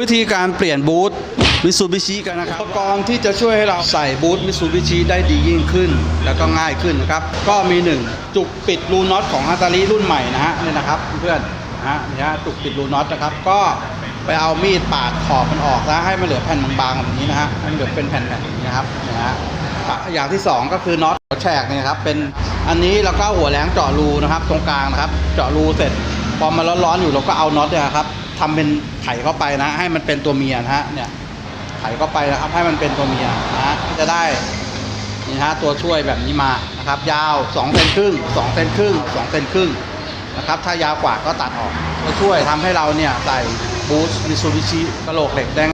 วิธีการเปลี่ยนบูทมิซูบิชิกันนะครับอุปกรณ์ที่จะช่วยให้เราใส่บูทมิซูบิชิได้ดียิ่งขึ้น แล้วก็ง่ายขึ้นนะครับ ก็มีหนึ่งจุกปิดรูน็อตของฮัตตาริรุ่นใหม่นะฮะนี่นะครับเพื่อนนะฮะนี่ฮะจุกปิดรูน็อตนะครับ ก็ไปเอามีดปาดขอบมันออกนะให้มันเหลือแผ่นบางๆแบบนี้นะฮะมันเหลือเป็นแผ่นๆนี้นะครับนะฮะอย่างที่สองก็คือน็อตแฉกนี่ครับเป็นอันนี้เราก็หัวแหลงเจาะรูนะครับ ตรงกลางนะครับ เจาะรูเสร็จพอมันร้อนๆอยู่เราก็เอาน็อตเนี่ยครับ ทำเป็นไขเข้าไปนะ ให้มันเป็นตัวเมียนะฮะเนี่ยไขเข้าไปนะครับ ให้มันเป็นตัวเมียนะฮะจะได้นี่นะฮะตัวช่วยแบบนี้มานะครับ ยาว2เซนครึ่ง2เซนครึ่ง2เซนครึ่งนะครับ ถ้ายาวกว่าก็ตัดออกก็ช่วยทำให้เราเนี่ยใส่บูสมิซูบิชิกระโหลกเหล็กแดง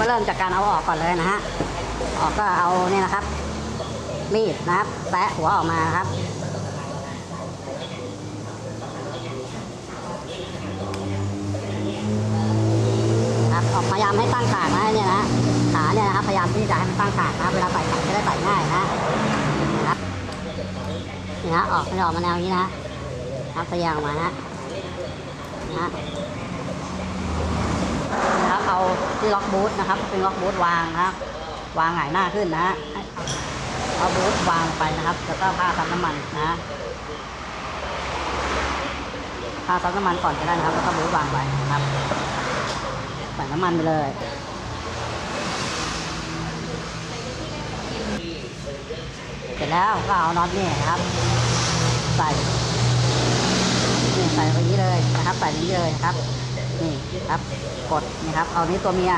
ก็เริ่มจากการเอาออกก่อนเลยนะฮะออกก็เอาเนี่ยนะครับมีดนะครับแตะหัวออกมาครับ ครับออกพยายามให้ตั้งฉากนะเนี่ยนะขาเนี่ยนะครับพยายามที่จะให้มันตั้งฉากนะเวลาใส่ขาจะได้ใส่ง่ายนะนะครับนี่ฮะออกมันออกมาแนวนี้นะครับพยายามออกมานะฮะนะนะครับเอาที่ล็อกบูทนะครับเป็นล็อกบูทวางนะครับ วางหงายหน้าขึ้นนะฮะเอาบูทวางไปนะครับแล้วก็ผ้าซับน้ำมันนะฮะผ้าซับน้ำมันก่อนก็ได้นะครับแล้วก็บูทวางไปนะครับ ใส่น้ำมันไปเลยเสร็จแล้วก็เอาน็อตนี่นะครับ ใส่นี่ใส่ไปนี้เลยนะครับ ใส่นี้เลยครับ นี่ครับ กดนี่ครับ เอานี้ตัวเมีย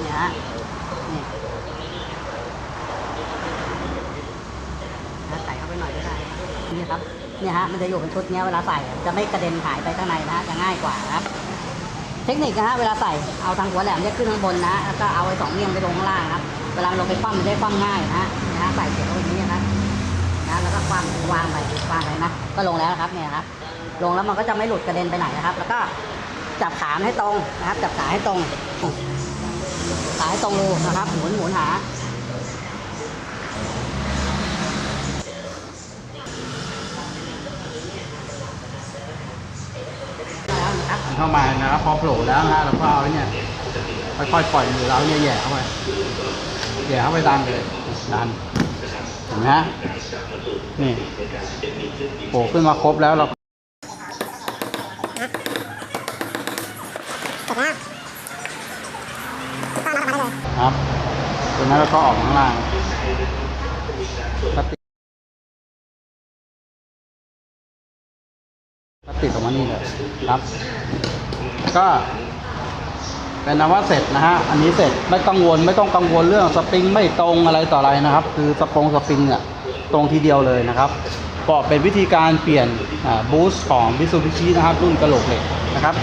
นี่ฮะนี่ใส่เข้าไปหน่อยก็ได้นี่ครับเนี่ยฮะมันจะอยู่เป็นชุดเนี้ยเวลาใส่จะไม่กระเด็นหายไปข้างในนะฮะจะง่ายกว่านะครับ เทคนิคนะฮะเวลาใส่เอาทางหัวแหลมเนี่ยขึ้นข้างบนนะแล้วก็เอาไอ้สองเงียงไปลงข้างล่างครับเวลาลงไปคว่ำมันได้คว่ำง่ายนะฮะนะใส่เสร็จแล้วอย่างนี้นะนะแล้วก็คว่ำวางไปวางไปนะก็ลงแล้วครับเนี่ยครับ ลงแล้วมันก็จะไม่หลุดกระเด็นไปไหนนะครับ แล้วก็จับขาให้ตรงนะครับ จับขาให้ตรงขาให้ตรงรูนะครับหมุนหมุนหา แล้วนะครับเข้ามานะครับพอโผล่แล้วนะฮะเราก็เอาไอ้เนี่ยค่อยๆปล่อยมือเราเนี่ยแหย่เข้าไปแหย่เข้าไปดันเลยดันเห็นไหมฮะนี่โผล่ขึ้นมาครบแล้วเราครับตัวนั้นเราก็ออกข้างล่าง ก็ติดออกมานี่เลยครับ ก็เป็นนว่าเสร็จนะฮะ อันนี้เสร็จไม่กังวลไม่ต้องกังวลเรื่องสปริงไม่ตรงอะไรต่ออะไรนะครับ คือสปรงสปริงเนี่ยตรงทีเดียวเลยนะครับก็เป็นวิธีการเปลี่ยนบูสต์ของ Mitsubishi นะครับรุ่นกระโหลกเหล็กนะครับ